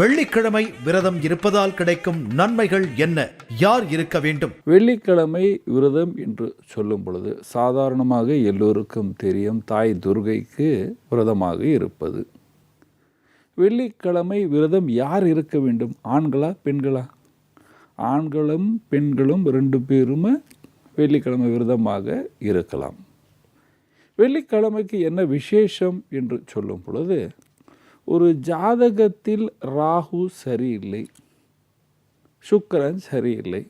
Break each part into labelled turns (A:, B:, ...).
A: வெள்ளிக்கிழமை விரதம் இருப்பதால் கிடைக்கும் நன்மைகள் என்ன? யார் இருக்க வேண்டும்?
B: வெள்ளிக்கிழமை விரதம் என்று சொல்லும் பொழுது சாதாரணமாக எல்லோருக்கும் தெரியும் தாய் துர்கைக்கு விரதமாக இருப்பது. வெள்ளிக்கிழமை விரதம் யார் இருக்க வேண்டும்? ஆண்களா பெண்களா? ஆண்களும் பெண்களும் ரெண்டு பேருமே வெள்ளிக்கிழமை விரதமாக இருக்கலாம். வெள்ளிக்கிழமைக்கு என்ன விசேஷம் என்று சொல்லும் பொழுது ஒரு ஜாதகத்தில் ராகு சரியில்லை சுக்கரன் சரியில்லை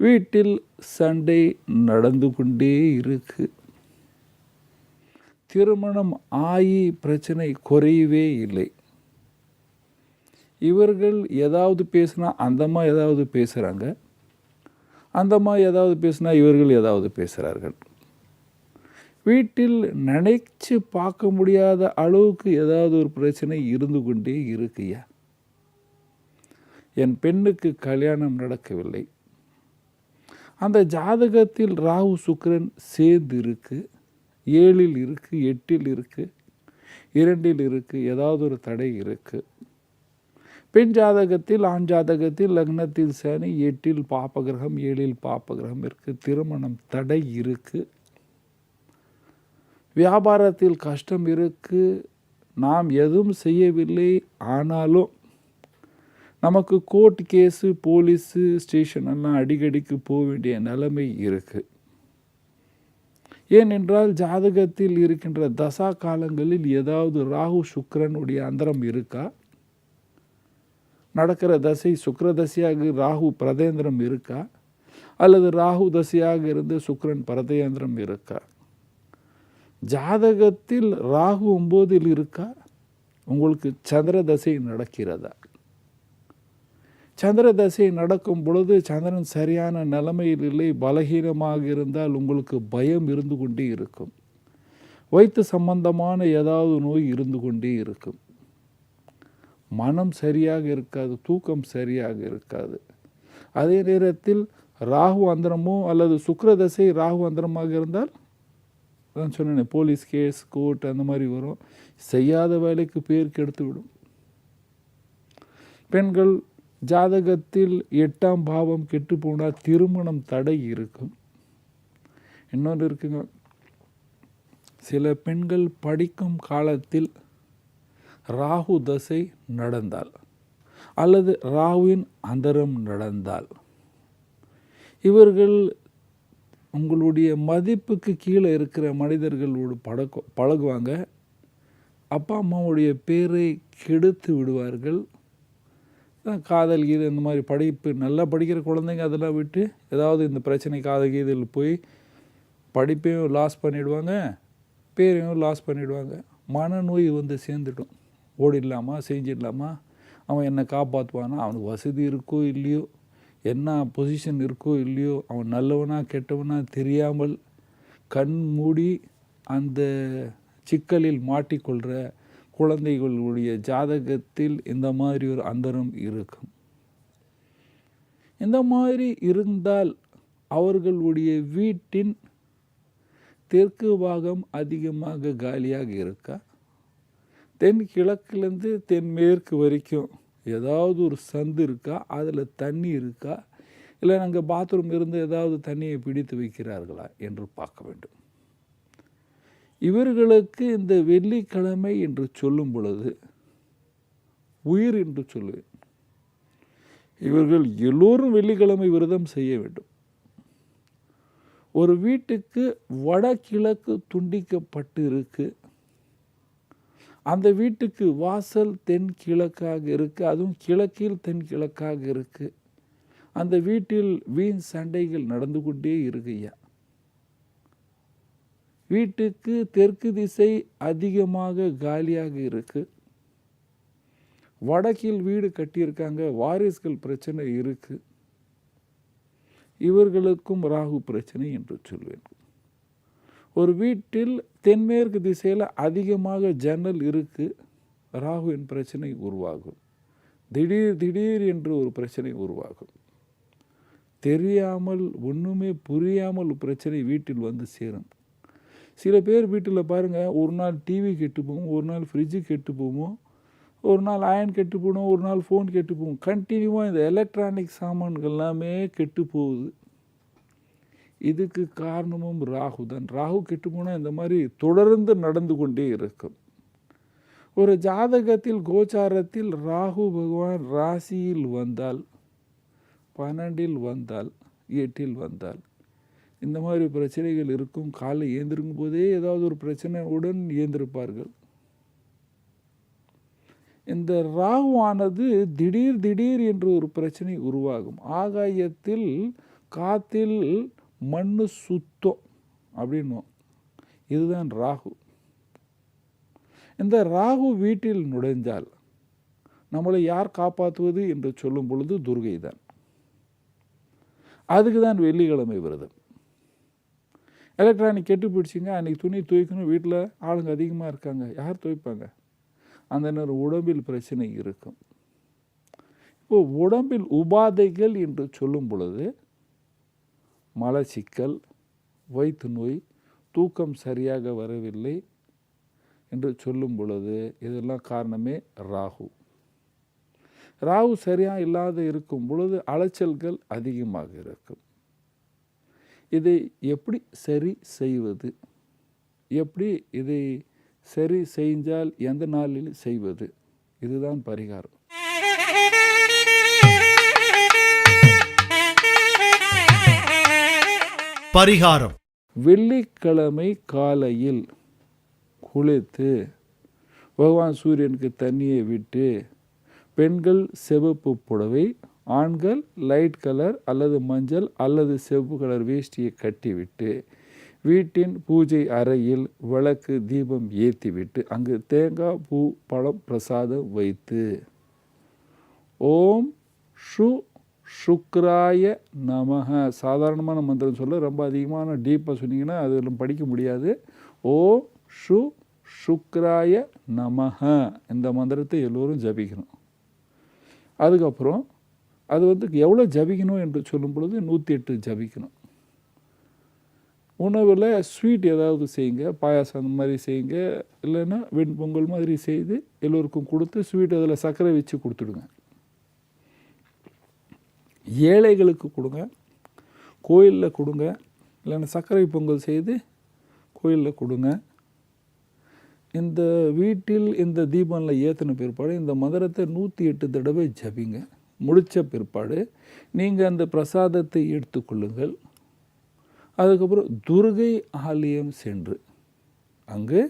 B: வீட்டில் சண்டை நடந்து கொண்டே இருக்கு. திருமணம் ஆகி பிரச்சனை குறையவே இல்லை. இவர்கள் ஏதாவது பேசுனா அந்தம்மா ஏதாவது பேசுகிறாங்க அந்தம்மா ஏதாவது பேசுனா இவர்கள் ஏதாவது பேசுகிறார்கள் வீட்டில் நினைச்சு பார்க்க முடியாத அளவுக்கு ஏதாவது ஒரு பிரச்சனை இருந்து கொண்டே இருக்குயா? என் பெண்ணுக்கு கல்யாணம் நடக்கவில்லை. அந்த ஜாதகத்தில் ராகு சுக்கரன் சேர்ந்து இருக்கு. ஏழில் இருக்கு எட்டில் இருக்கு இரண்டில் இருக்கு ஏதாவது ஒரு தடை இருக்கு. பெண் ஜாதகத்தில் ஆண் ஜாதகத்தில் லக்னத்தில் சனி எட்டில் பாப்பகிரகம் ஏழில் பாப்பகிரகம் இருக்குது திருமணம் தடை இருக்குது வியாபாரத்தில் கஷ்டம் இருக்கு. நாம் எதுவும் செய்யவில்லை. ஆனாலும் நமக்கு கோர்ட் கேஸு போலீஸு ஸ்டேஷன் எல்லாம் அடிக்கடிக்கு போக வேண்டிய நிலைமை இருக்குது ஏனென்றால் ஜாதகத்தில் இருக்கின்ற தசா காலங்களில் ஏதாவது ராகு சுக்கரனுடைய அந்தரம் இருக்கா? நடக்கிற தசை சுக்கர தசையாக ராகு பிரதேந்திரம் இருக்கா? அல்லது ராகு தசையாக இருந்து சுக்கரன் பரதேந்திரம் இருக்கா? ஜாதகத்தில் ராகு ஒம்போதில் இருக்கா? உங்களுக்கு சந்திர தசை நடக்கிறதா? சந்திர தசை நடக்கும் பொழுது சந்திரன் சரியான நிலைமையில் இல்லை பலகீனமாக இருந்தால் உங்களுக்கு பயம் இருந்து கொண்டே இருக்கும். வயிற்று சம்பந்தமான ஏதாவது நோய் இருந்து கொண்டே இருக்கும். மனம் சரியாக இருக்காது தூக்கம் சரியாக இருக்காது. அதே நேரத்தில் ராகு அந்தரமோ அல்லது சுக்கிர தசை ராகு அந்தரமாக இருந்தால் அதான் சொன்னேன் போலீஸ் கேஸ் கோர்ட் அந்த மாதிரி வரும். செய்யாத வேலைக்கு பேர் கெடுத்து விடும். பெண்கள் ஜாதகத்தில் எட்டாம் பாவம் கெட்டு போனால் திருமணம் தடை இருக்கும். இன்னொன்று இருக்குங்க சில பெண்கள் படிக்கும் காலத்தில் ராகு தசை நடந்தால் அல்லது ராகுவின் அந்தரம் நடந்தால் இவர்கள் உங்களுடைய மதிப்புக்கு கீழே இருக்கிற மனிதர்களோடு பழக்க பழகுவாங்க. அப்பா அம்மாவுடைய பேரை கெடுத்து விடுவார்கள். தான் காதல் கீது இந்த மாதிரி படிப்பு நல்லா படிக்கிற குழந்தைங்க அதெல்லாம் விட்டு ஏதாவது இந்த பிரச்சனை காதல் கீதில் போய் படிப்பையும் லாஸ் பண்ணிவிடுவாங்க பேரையும் லாஸ் பண்ணிவிடுவாங்க மனநோய் வந்து சேர்ந்துடும். ஓடிடலாமா செஞ்சிடலாமா? அவன் என்னை காப்பாற்றுவானா அவனுக்கு வசதி இருக்கோ இல்லையோ? என்ன பொசிஷன் இருக்கோ இல்லையோ அவன் நல்லவனா கெட்டவனா தெரியாமல் கண் மூடி அந்த சிக்கலில் மாட்டிக்கொள்கிற குழந்தைகளுடைய ஜாதகத்தில் இந்த மாதிரி ஒரு அந்தரம் இருக்கும். இந்த மாதிரி இருந்தால் அவர்களுடைய வீட்டின் தெற்கு பாகம் அதிகமாக காலியாக இருக்கா? தென் கிழக்குலேருந்து தென்மேற்கு வரைக்கும் ஏதாவது ஒரு சந்து இருக்கா? அதில் தண்ணி இருக்கா? இல்லை நாங்கள் பாத்ரூம் இருந்து ஏதாவது தண்ணியை பிடித்து வைக்கிறார்களா? என்று பார்க்க வேண்டும். இவர்களுக்கு இந்த வெள்ளிக்கிழமை என்று சொல்லும் பொழுது உயிர் என்று சொல்லுவேன். இவர்கள் எல்லோரும் வெள்ளிக்கிழமை விரதம் செய்ய வேண்டும். ஒரு வீட்டுக்கு வடகிழக்கு துண்டிக்கப்பட்டு இருக்குது அந்த வீட்டுக்கு வாசல் தென் கிழக்காக இருக்குது அதுவும் கிழக்கில் தென் கிழக்காக இருக்கு. அந்த வீட்டில் வீண் சண்டைகள் நடந்து கொண்டே இருக்குய்யா வீட்டுக்கு தெற்கு திசை அதிகமாக காலியாக இருக்கு. வடக்கில் வீடு கட்டியிருக்காங்க. வாரிசுகள் பிரச்சனை இருக்குது இவர்களுக்கும் ராகு பிரச்சனை என்று சொல்வேன். ஒரு வீட்டில் தென்மேற்கு திசையில் அதிகமாக ஜன்னல் இருக்குது ராகுவின் பிரச்சனை உருவாகும். திடீர் திடீர் என்று ஒரு பிரச்சனை உருவாகும். தெரியாமல் ஒன்றுமே புரியாமல் ஒரு பிரச்சனை வீட்டில் வந்து சேரும். சில பேர் வீட்டில் பாருங்கள் ஒரு நாள் டிவி கெட்டு போகும் ஒரு நாள் ஃப்ரிட்ஜு கெட்டு போகும் ஒரு நாள் அயன் கெட்டு போகணும் ஒரு நாள் ஃபோன் கெட்டு போகும் கண்டினியூவாக இந்த எலக்ட்ரானிக் சாமான்கள் எல்லாமே கெட்டு போகுது இதுக்கு காரணமும் ராகு தான். ராகு கெட்டு போனால் இந்த மாதிரி தொடர்ந்து நடந்து கொண்டே இருக்கும். ஒரு ஜாதகத்தில் கோச்சாரத்தில் ராகு பகவான் ராசியில் வந்தால் பன்னெண்டில் வந்தால் எட்டில் வந்தால் இந்த மாதிரி பிரச்சனைகள் இருக்கும். காலை ஏந்திருக்கும் போதே ஏதாவது ஒரு பிரச்சனையுடன் ஏந்திருப்பார்கள். இந்த ராகுவானது திடீர் திடீர் என்று ஒரு பிரச்சனை உருவாகும். ஆகாயத்தில் காத்தில் மண்ணு சுத்தம் அப்படின்னும் இதுதான் ராகு. இந்த ராகு வீட்டில் நுழைஞ்சால் நம்மளை யார் காப்பாற்றுவது என்று சொல்லும் பொழுது துர்கை தான். அதுக்கு தான் வெள்ளிக்கிழமை விரதம். எலக்ட்ரானிக் கெட்டு போயிடுச்சுங்க அன்றைக்கி துணி துவைக்கணும் வீட்டில் ஆளுங்க அதிகமாக இருக்காங்க. யார் துவைப்பாங்க? அந்த நேரம் உடம்பில் பிரச்சனை இருக்கும். இப்போ உடம்பில் உபாதைகள் என்று சொல்லும் பொழுது மலச்சிக்கல் வயிற்று நோய் தூக்கம் சரியாக வரவில்லை என்று சொல்லும் பொழுது இதெல்லாம் காரணமே ராகு. ராகு சரியாக இல்லாத இருக்கும் பொழுது அலைச்சல்கள் அதிகமாக இருக்கும். இதை எப்படி சரி செய்வது? எப்படி இதை சரி செஞ்சால் எந்த நாளில் செய்வது? இதுதான் பரிகாரம்.
A: பரிகாரம்.
B: வெள்ளிக்கிழமை காலையில் குளித்து பகவான் சூரியனுக்கு தண்ணியை விட்டு பெண்கள் சிவப்பு புடவை ஆண்கள் லைட் கலர் அல்லது மஞ்சள் அல்லது செவப்பு கலர் வேஷ்டியை கட்டிவிட்டு வீட்டின் பூஜை அறையில் விளக்கு தீபம் ஏற்றிவிட்டு அங்கு தேங்காய் பூ பழம் பிரசாதம் வைத்து ஓம் ஷு சுக்ராய நமக சாதாரணமான மந்திரம் சொல்ல ரொம்ப அதிகமான டீப்பாக சொன்னீங்கன்னா அதில் படிக்க முடியாது. ஓம் ஷு சுக்ராய நமக இந்த மந்திரத்தை எல்லோரும் ஜபிக்கணும். அதுக்கப்புறம் அது வந்து எவ்வளோ ஜபிக்கணும் என்று சொல்லும் பொழுது நூற்றி எட்டு ஜபிக்கணும். உணவில் ஸ்வீட் ஏதாவது செய்யுங்க பாயாசம் அந்த மாதிரி செய்யுங்க இல்லைன்னா வெண்பொங்கல் மாதிரி செய்து எல்லோருக்கும் கொடுத்து ஸ்வீட் அதில் சர்க்கரை வச்சு கொடுத்துடுங்க. ஏழைகளுக்கு கொடுங்க. கோயிலில் கொடுங்க. இல்லைன்னா சர்க்கரை பொங்கல் செய்து கோயிலில் கொடுங்க. இந்த வீட்டில் இந்த தீபனில் ஏற்றின பிற்பாடு இந்த மந்திரத்தை நூற்றி எட்டு தடவை ஜபிங்க. முடித்த பிற்பாடு நீங்கள் அந்த பிரசாதத்தை எடுத்துக்கொள்ளுங்கள் அதுக்கப்புறம் துர்கை ஆலயம் சென்று அங்கே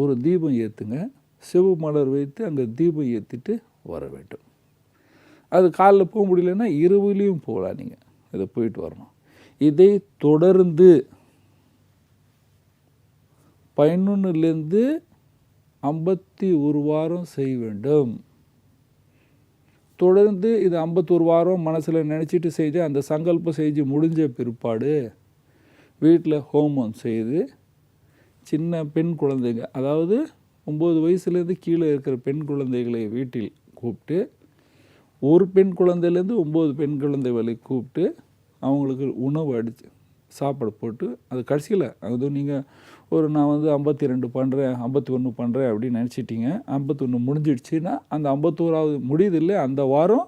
B: ஒரு தீபம் ஏற்றுங்க சிவ மலர் வைத்து அங்கே தீபம் ஏற்றிட்டு வர வேண்டும். அது காலைல போக முடியலன்னா இரவுலேயும் போகலாம் நீங்கள் இதை போயிட்டு வரணும். இதை தொடர்ந்து பதினொன்றுலேருந்து ஐம்பத்தி ஒரு வாரம் செய்ய வேண்டும். தொடர்ந்து இது ஐம்பத்தொரு வாரம் மனசில் நினச்சிட்டு செஞ்சு அந்த சங்கல்பம் செஞ்சு முடிஞ்ச பிற்பாடு வீட்டில் ஹோமம் செய்து சின்ன பெண் குழந்தைங்க அதாவது ஒம்பது வயசுலேருந்து கீழே இருக்கிற பெண் குழந்தைகளை வீட்டில் கூப்பிட்டு ஒரு பெண் குழந்தையிலேருந்து ஒம்பது பெண் குழந்தை வரை கூப்பிட்டு அவங்களுக்கு உணவு அடித்து சாப்பாடு போட்டு அது கடைசியில் அது நீங்கள் ஒரு நான் வந்து ஐம்பத்தி ரெண்டு பண்ணுறேன் ஐம்பத்தி ஒன்று பண்ணுறேன் அப்படின்னு நினச்சிட்டிங்க ஐம்பத்தொன்று முடிஞ்சிடுச்சுன்னா அந்த ஐம்பத்தோராவது முடியுதில்லை அந்த வாரம்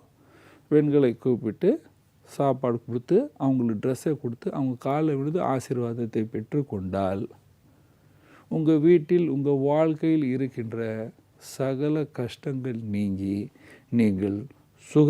B: பெண்களை கூப்பிட்டு சாப்பாடு கொடுத்து அவங்களுக்கு ட்ரெஸ்ஸை கொடுத்து அவங்க காலை விழுது ஆசீர்வாதத்தை பெற்று கொண்டால் உங்கள் வீட்டில் உங்கள் வாழ்க்கையில் இருக்கின்ற சகல கஷ்டங்கள் நீங்கி நீங்கள் سُہ